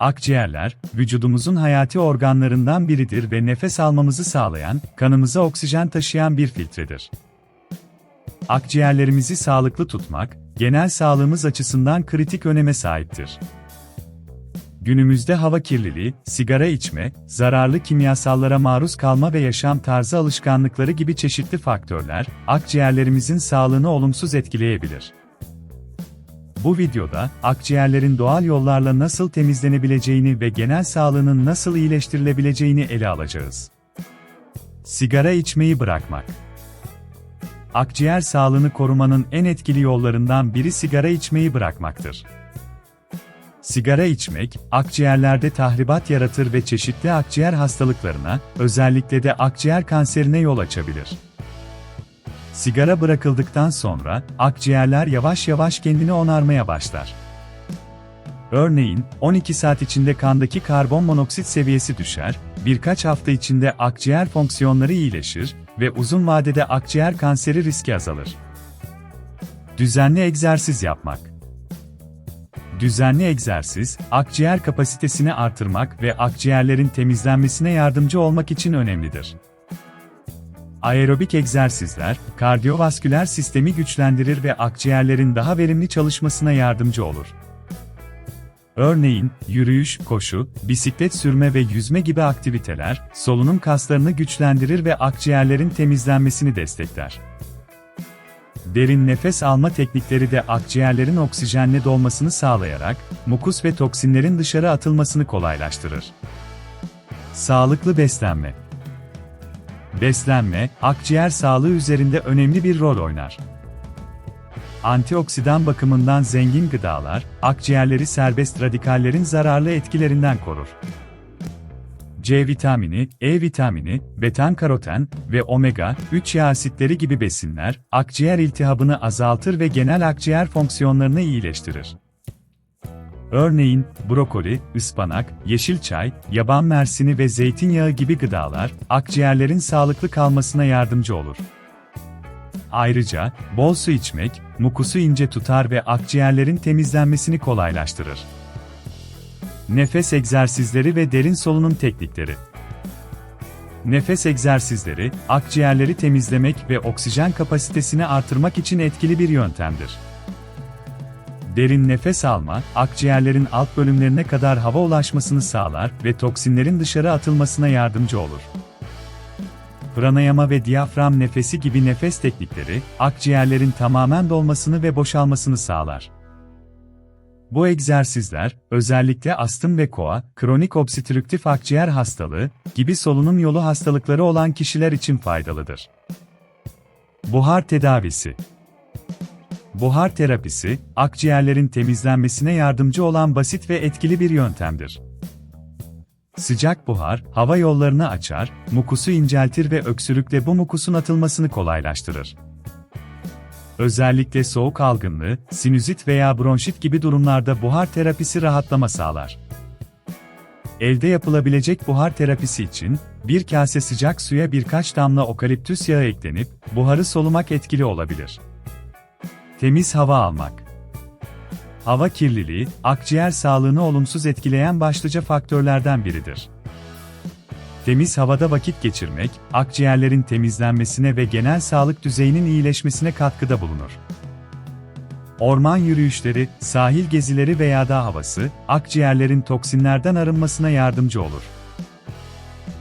Akciğerler, vücudumuzun hayati organlarından biridir ve nefes almamızı sağlayan, kanımıza oksijen taşıyan bir filtredir. Akciğerlerimizi sağlıklı tutmak, genel sağlığımız açısından kritik öneme sahiptir. Günümüzde hava kirliliği, sigara içme, zararlı kimyasallara maruz kalma ve yaşam tarzı alışkanlıkları gibi çeşitli faktörler, akciğerlerimizin sağlığını olumsuz etkileyebilir. Bu videoda, akciğerlerin doğal yollarla nasıl temizlenebileceğini ve genel sağlığının nasıl iyileştirilebileceğini ele alacağız. Sigara içmeyi bırakmak Akciğer sağlığını korumanın en etkili yollarından biri sigara içmeyi bırakmaktır. Sigara içmek, akciğerlerde tahribat yaratır ve çeşitli akciğer hastalıklarına, özellikle de akciğer kanserine yol açabilir. Sigara bırakıldıktan sonra, akciğerler yavaş yavaş kendini onarmaya başlar. Örneğin, 12 saat içinde kandaki karbon monoksit seviyesi düşer, birkaç hafta içinde akciğer fonksiyonları iyileşir ve uzun vadede akciğer kanseri riski azalır. Düzenli egzersiz yapmak Düzenli egzersiz, akciğer kapasitesini artırmak ve akciğerlerin temizlenmesine yardımcı olmak için önemlidir. Aerobik egzersizler, kardiyovasküler sistemi güçlendirir ve akciğerlerin daha verimli çalışmasına yardımcı olur. Örneğin, yürüyüş, koşu, bisiklet sürme ve yüzme gibi aktiviteler, solunum kaslarını güçlendirir ve akciğerlerin temizlenmesini destekler. Derin nefes alma teknikleri de akciğerlerin oksijenle dolmasını sağlayarak, mukus ve toksinlerin dışarı atılmasını kolaylaştırır. Sağlıklı beslenme Beslenme, akciğer sağlığı üzerinde önemli bir rol oynar. Antioksidan bakımından zengin gıdalar, akciğerleri serbest radikallerin zararlı etkilerinden korur. C vitamini, E vitamini, betan-karoten ve omega-3 yağ asitleri gibi besinler, akciğer iltihabını azaltır ve genel akciğer fonksiyonlarını iyileştirir. Örneğin, brokoli, ıspanak, yeşil çay, yaban mersini ve zeytinyağı gibi gıdalar, akciğerlerin sağlıklı kalmasına yardımcı olur. Ayrıca, bol su içmek, mukusu ince tutar ve akciğerlerin temizlenmesini kolaylaştırır. Nefes egzersizleri ve derin solunum teknikleri. Nefes egzersizleri, akciğerleri temizlemek ve oksijen kapasitesini artırmak için etkili bir yöntemdir. Derin nefes alma, akciğerlerin alt bölümlerine kadar hava ulaşmasını sağlar ve toksinlerin dışarı atılmasına yardımcı olur. Pranayama ve diyafram nefesi gibi nefes teknikleri, akciğerlerin tamamen dolmasını ve boşalmasını sağlar. Bu egzersizler, özellikle astım ve koa, kronik obstrüktif akciğer hastalığı gibi solunum yolu hastalıkları olan kişiler için faydalıdır. Buhar tedavisi Buhar terapisi, akciğerlerin temizlenmesine yardımcı olan basit ve etkili bir yöntemdir. Sıcak buhar, hava yollarını açar, mukusu inceltir ve öksürükle bu mukusun atılmasını kolaylaştırır. Özellikle soğuk algınlığı, sinüzit veya bronşit gibi durumlarda buhar terapisi rahatlama sağlar. Evde yapılabilecek buhar terapisi için, bir kase sıcak suya birkaç damla okaliptüs yağı eklenip, buharı solumak etkili olabilir. Temiz hava almak. Hava kirliliği, akciğer sağlığını olumsuz etkileyen başlıca faktörlerden biridir. Temiz havada vakit geçirmek, akciğerlerin temizlenmesine ve genel sağlık düzeyinin iyileşmesine katkıda bulunur. Orman yürüyüşleri, sahil gezileri veya dağ havası, akciğerlerin toksinlerden arınmasına yardımcı olur.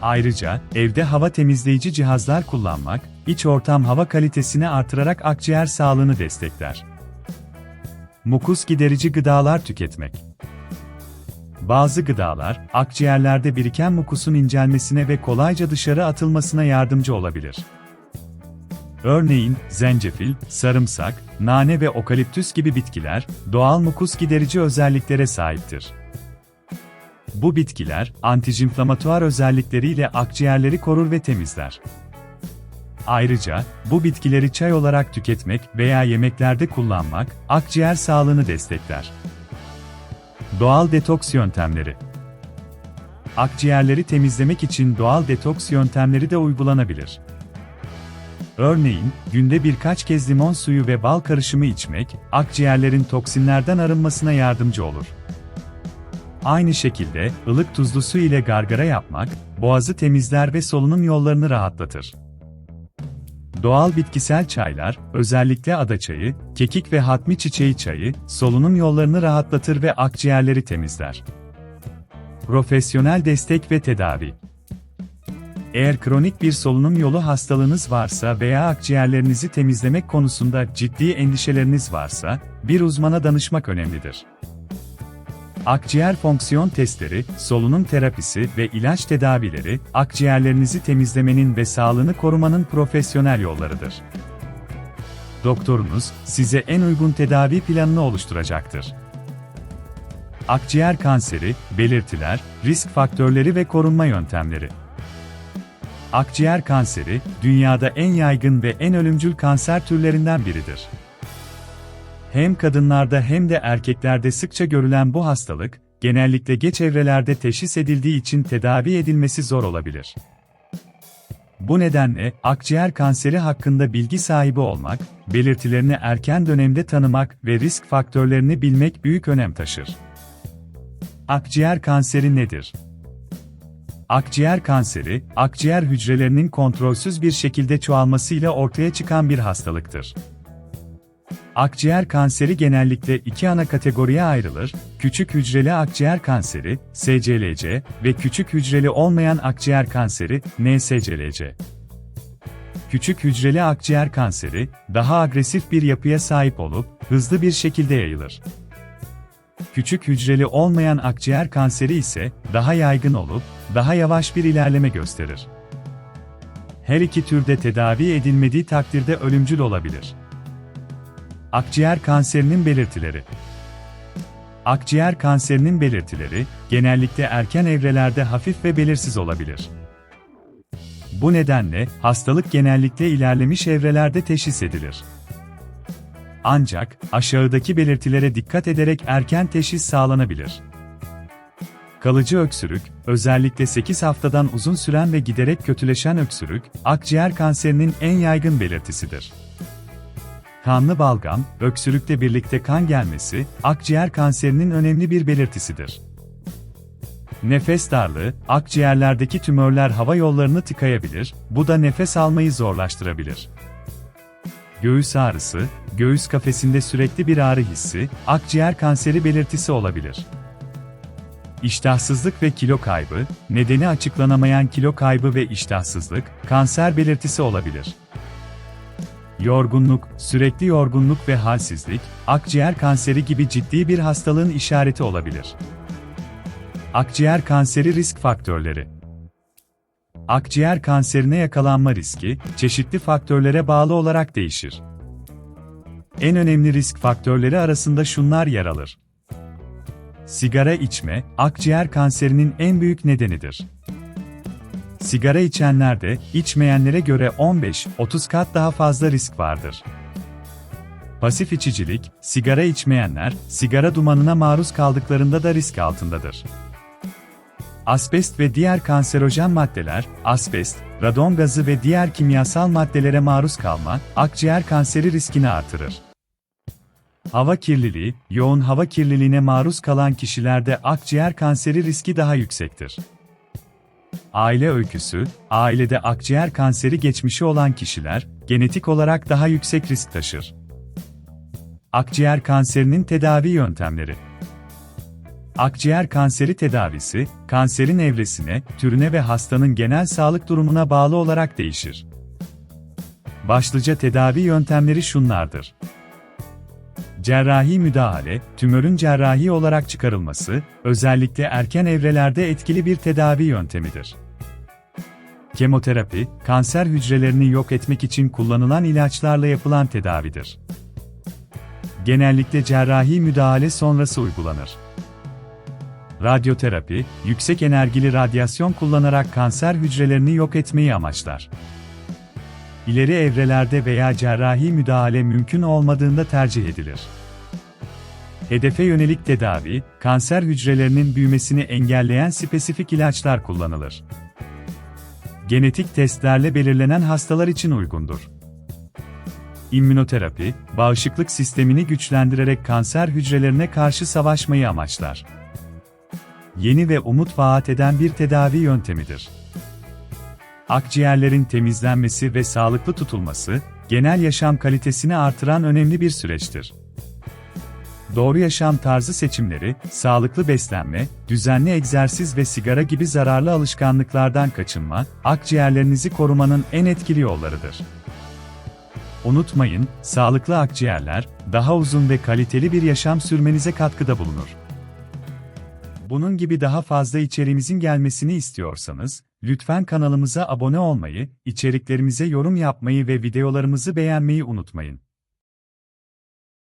Ayrıca, evde hava temizleyici cihazlar kullanmak, iç ortam hava kalitesini artırarak akciğer sağlığını destekler. Mukus giderici gıdalar tüketmek. Bazı gıdalar, akciğerlerde biriken mukusun incelmesine ve kolayca dışarı atılmasına yardımcı olabilir. Örneğin, zencefil, sarımsak, nane ve okaliptüs gibi bitkiler, doğal mukus giderici özelliklere sahiptir. Bu bitkiler, antijinflamatuar özellikleriyle akciğerleri korur ve temizler. Ayrıca, bu bitkileri çay olarak tüketmek veya yemeklerde kullanmak, akciğer sağlığını destekler. Doğal detoks yöntemleri Akciğerleri temizlemek için doğal detoks yöntemleri de uygulanabilir. Örneğin, günde birkaç kez limon suyu ve bal karışımı içmek, akciğerlerin toksinlerden arınmasına yardımcı olur. Aynı şekilde, ılık tuzlu su ile gargara yapmak, boğazı temizler ve solunum yollarını rahatlatır. Doğal bitkisel çaylar, özellikle ada çayı, kekik ve hatmi çiçeği çayı, solunum yollarını rahatlatır ve akciğerleri temizler. Profesyonel destek ve tedavi eğer kronik bir solunum yolu hastalığınız varsa veya akciğerlerinizi temizlemek konusunda ciddi endişeleriniz varsa, bir uzmana danışmak önemlidir. Akciğer fonksiyon testleri, solunum terapisi ve ilaç tedavileri, akciğerlerinizi temizlemenin ve sağlığını korumanın profesyonel yollarıdır. Doktorunuz, size en uygun tedavi planını oluşturacaktır. Akciğer kanseri, belirtiler, risk faktörleri ve korunma yöntemleri. Akciğer kanseri, dünyada en yaygın ve en ölümcül kanser türlerinden biridir. Hem kadınlarda hem de erkeklerde sıkça görülen bu hastalık, genellikle geç evrelerde teşhis edildiği için tedavi edilmesi zor olabilir. Bu nedenle, akciğer kanseri hakkında bilgi sahibi olmak, belirtilerini erken dönemde tanımak ve risk faktörlerini bilmek büyük önem taşır. Akciğer kanseri nedir? Akciğer kanseri, akciğer hücrelerinin kontrolsüz bir şekilde çoğalmasıyla ortaya çıkan bir hastalıktır. Akciğer kanseri genellikle iki ana kategoriye ayrılır, küçük hücreli akciğer kanseri, SCLC ve küçük hücreli olmayan akciğer kanseri, NSCLC. Küçük hücreli akciğer kanseri, daha agresif bir yapıya sahip olup, hızlı bir şekilde yayılır. Küçük hücreli olmayan akciğer kanseri ise, daha yaygın olup, daha yavaş bir ilerleme gösterir. Her iki türde tedavi edilmediği takdirde ölümcül olabilir. Akciğer kanserinin belirtileri Akciğer kanserinin belirtileri, genellikle erken evrelerde hafif ve belirsiz olabilir. Bu nedenle, hastalık genellikle ilerlemiş evrelerde teşhis edilir. Ancak, aşağıdaki belirtilere dikkat ederek erken teşhis sağlanabilir. Kalıcı öksürük, özellikle 8 haftadan uzun süren ve giderek kötüleşen öksürük, akciğer kanserinin en yaygın belirtisidir. Kanlı balgam, öksürükle birlikte kan gelmesi, akciğer kanserinin önemli bir belirtisidir. Nefes darlığı, akciğerlerdeki tümörler hava yollarını tıkayabilir, bu da nefes almayı zorlaştırabilir. Göğüs ağrısı, göğüs kafesinde sürekli bir ağrı hissi, akciğer kanseri belirtisi olabilir. İştahsızlık ve kilo kaybı, nedeni açıklanamayan kilo kaybı ve iştahsızlık, kanser belirtisi olabilir. Yorgunluk, sürekli yorgunluk ve halsizlik, akciğer kanseri gibi ciddi bir hastalığın işareti olabilir. Akciğer kanseri risk faktörleri Akciğer kanserine yakalanma riski, çeşitli faktörlere bağlı olarak değişir. En önemli risk faktörleri arasında şunlar yer alır. Sigara içme, akciğer kanserinin en büyük nedenidir. Sigara içenlerde, içmeyenlere göre 15-30 kat daha fazla risk vardır. Pasif içicilik, sigara içmeyenler, sigara dumanına maruz kaldıklarında da risk altındadır. Asbest ve diğer kanserojen maddeler, asbest, radon gazı ve diğer kimyasal maddelere maruz kalma, akciğer kanseri riskini artırır. Hava kirliliği, yoğun hava kirliliğine maruz kalan kişilerde akciğer kanseri riski daha yüksektir. Aile öyküsü, ailede akciğer kanseri geçmişi olan kişiler, genetik olarak daha yüksek risk taşır. Akciğer kanserinin tedavi yöntemleri Akciğer kanseri tedavisi, kanserin evresine, türüne ve hastanın genel sağlık durumuna bağlı olarak değişir. Başlıca tedavi yöntemleri şunlardır. Cerrahi müdahale, tümörün cerrahi olarak çıkarılması, özellikle erken evrelerde etkili bir tedavi yöntemidir. Kemoterapi, kanser hücrelerini yok etmek için kullanılan ilaçlarla yapılan tedavidir. Genellikle cerrahi müdahale sonrası uygulanır. Radyoterapi, yüksek enerjili radyasyon kullanarak kanser hücrelerini yok etmeyi amaçlar. İleri evrelerde veya cerrahi müdahale mümkün olmadığında tercih edilir. Hedefe yönelik tedavi, kanser hücrelerinin büyümesini engelleyen spesifik ilaçlar kullanılır. Genetik testlerle belirlenen hastalar için uygundur. İmmünoterapi, bağışıklık sistemini güçlendirerek kanser hücrelerine karşı savaşmayı amaçlar. yeni ve umut vaat eden bir tedavi yöntemidir. Akciğerlerin temizlenmesi ve sağlıklı tutulması, genel yaşam kalitesini artıran önemli bir süreçtir. Doğru yaşam tarzı seçimleri, sağlıklı beslenme, düzenli egzersiz ve sigara gibi zararlı alışkanlıklardan kaçınma, akciğerlerinizi korumanın en etkili yollarıdır. Unutmayın, sağlıklı akciğerler, daha uzun ve kaliteli bir yaşam sürmenize katkıda bulunur. Bunun gibi daha fazla içeriğimizin gelmesini istiyorsanız, lütfen kanalımıza abone olmayı, içeriklerimize yorum yapmayı ve videolarımızı beğenmeyi unutmayın.